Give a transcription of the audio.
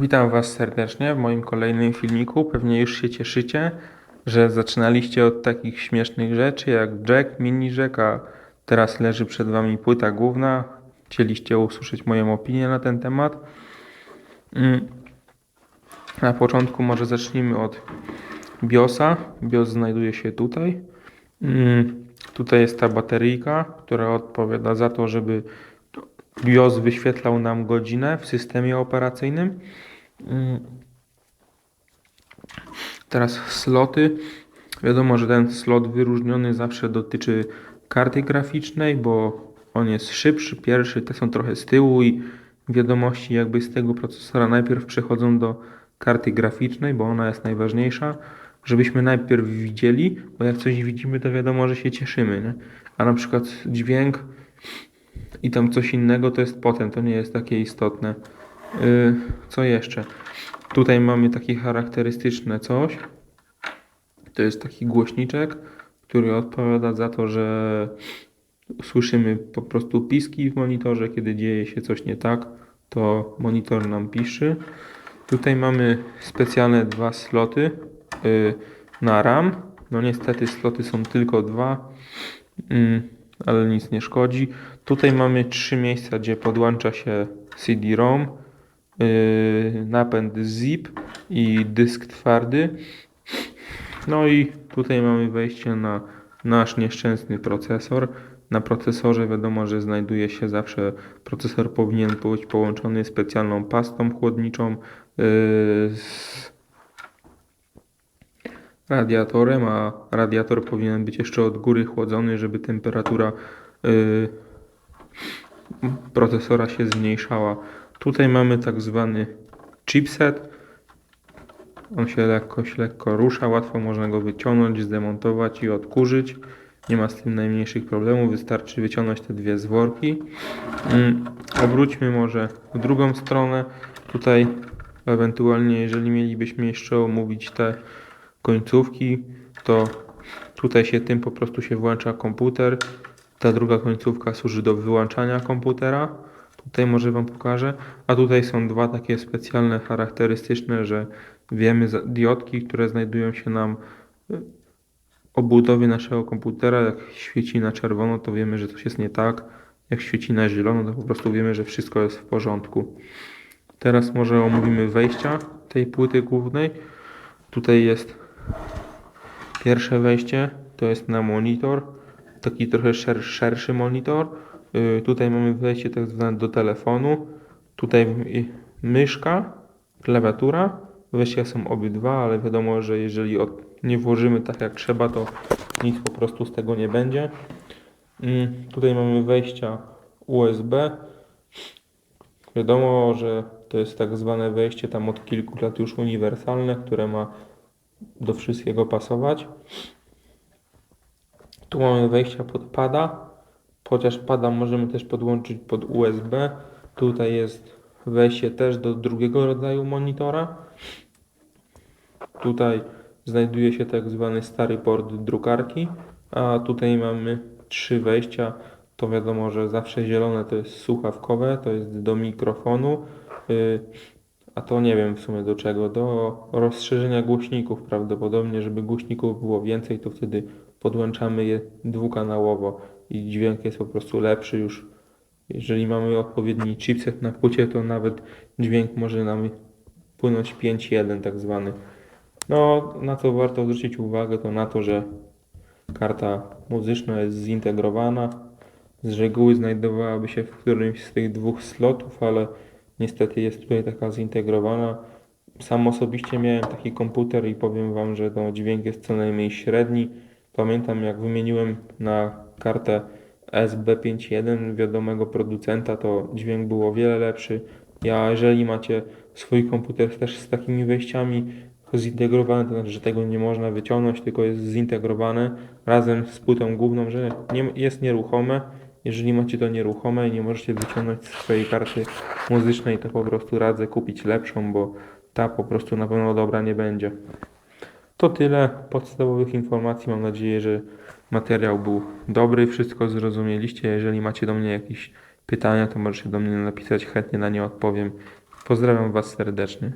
Witam Was serdecznie w moim kolejnym filmiku. Pewnie już się cieszycie, że zaczynaliście od takich śmiesznych rzeczy jak Jack, mini Jack, a teraz leży przed Wami płyta główna. Chcieliście usłyszeć moją opinię na ten temat. Mm. Na początku może zacznijmy od BIOSa. BIOS znajduje się tutaj. Mm. Tutaj jest ta bateryjka, która odpowiada za to, żeby BIOS wyświetlał nam godzinę w systemie operacyjnym. Mm. Teraz sloty. Wiadomo, że ten slot wyróżniony zawsze dotyczy karty graficznej, bo on jest szybszy, pierwszy, te są trochę z tyłu i wiadomości jakby z tego procesora najpierw przechodzą do karty graficznej, bo ona jest najważniejsza, żebyśmy najpierw widzieli, bo jak coś widzimy, to wiadomo, że się cieszymy, nie? A na przykład dźwięk i tam coś innego to jest potem, to nie jest takie istotne. Yy, co jeszcze? Tutaj mamy takie charakterystyczne coś. To jest taki głośniczek, który odpowiada za to, że słyszymy po prostu piski w monitorze, kiedy dzieje się coś nie tak, to monitor nam piszy. Tutaj mamy specjalne dwa sloty yy, na RAM. No niestety sloty są tylko dwa, yy, ale nic nie szkodzi. Tutaj mamy trzy miejsca, gdzie podłącza się CD-ROM, napęd zip i dysk twardy. No i tutaj mamy wejście na nasz nieszczęsny procesor. Na procesorze wiadomo, że znajduje się zawsze, procesor powinien być połączony specjalną pastą chłodniczą yy, z radiatorem, a radiator powinien być jeszcze od góry chłodzony, żeby temperatura yy, procesora się zmniejszała. Tutaj mamy tak zwany chipset. On się się lekko rusza, łatwo można go wyciągnąć, zdemontować i odkurzyć. Nie ma z tym najmniejszych problemów, wystarczy wyciągnąć te dwie zworki. Mm, Obróćmy może w drugą stronę. Tutaj ewentualnie, jeżeli mielibyśmy jeszcze omówić te końcówki, to tutaj się tym po prostu się włącza komputer. Ta druga końcówka służy do wyłączania komputera. Tutaj może Wam pokażę. A tutaj są dwa takie specjalne, charakterystyczne, że wiemy diodki, które znajdują się nam y, obudowie naszego komputera. Jak świeci na czerwono, to wiemy, że coś jest nie tak. Jak świeci na zielono, to po prostu wiemy, że wszystko jest w porządku. Teraz może omówimy wejścia tej płyty głównej. Tutaj jest pierwsze wejście, to jest na monitor, taki trochę szer szerszy monitor. Yy, tutaj mamy wejście tak zwane do telefonu. Tutaj y, myszka, klawiatura. Wejścia są obydwa, ale wiadomo, że jeżeli nie włożymy tak jak trzeba, to nic po prostu z tego nie będzie. Mm, Tutaj mamy wejścia USB. Wiadomo, że to jest tak zwane wejście tam od kilku lat już uniwersalne, które ma do wszystkiego pasować. Tu mamy wejścia pod pada, chociaż pada możemy też podłączyć pod USB. Tutaj jest wejście też do drugiego rodzaju monitora. Tutaj znajduje się tak zwany stary port drukarki, a tutaj mamy trzy wejścia. To wiadomo, że zawsze zielone to jest słuchawkowe, to jest do mikrofonu, y, a to nie wiem w sumie do czego, do rozszerzenia głośników prawdopodobnie, żeby głośników było więcej, to wtedy podłączamy je dwukanałowo i dźwięk jest po prostu lepszy już. Jeżeli mamy odpowiedni chipset na płycie, to nawet dźwięk może nam płynąć 5.1 tak zwany. No, na co warto zwrócić uwagę, to na to, że karta muzyczna jest zintegrowana. Z reguły znajdowałaby się w którymś z tych dwóch slotów, ale niestety jest tutaj taka zintegrowana. Sam osobiście miałem taki komputer i powiem Wam, że to dźwięk jest co najmniej średni. Pamiętam jak wymieniłem na kartę SB51 wiadomego producenta, to dźwięk był o wiele lepszy. Ja, jeżeli macie swój komputer też z takimi wejściami zintegrowane, to znaczy, że tego nie można wyciągnąć, tylko jest zintegrowane razem z płytą główną, że nie, jest nieruchome. Jeżeli macie to nieruchome i nie możecie wyciągnąć swojej karty muzycznej, to po prostu radzę kupić lepszą, bo ta po prostu na pewno dobra nie będzie. To tyle podstawowych informacji. Mam nadzieję, że materiał był dobry, wszystko zrozumieliście. Jeżeli macie do mnie jakieś pytania, to możecie do mnie napisać, chętnie na nie odpowiem. Pozdrawiam Was serdecznie.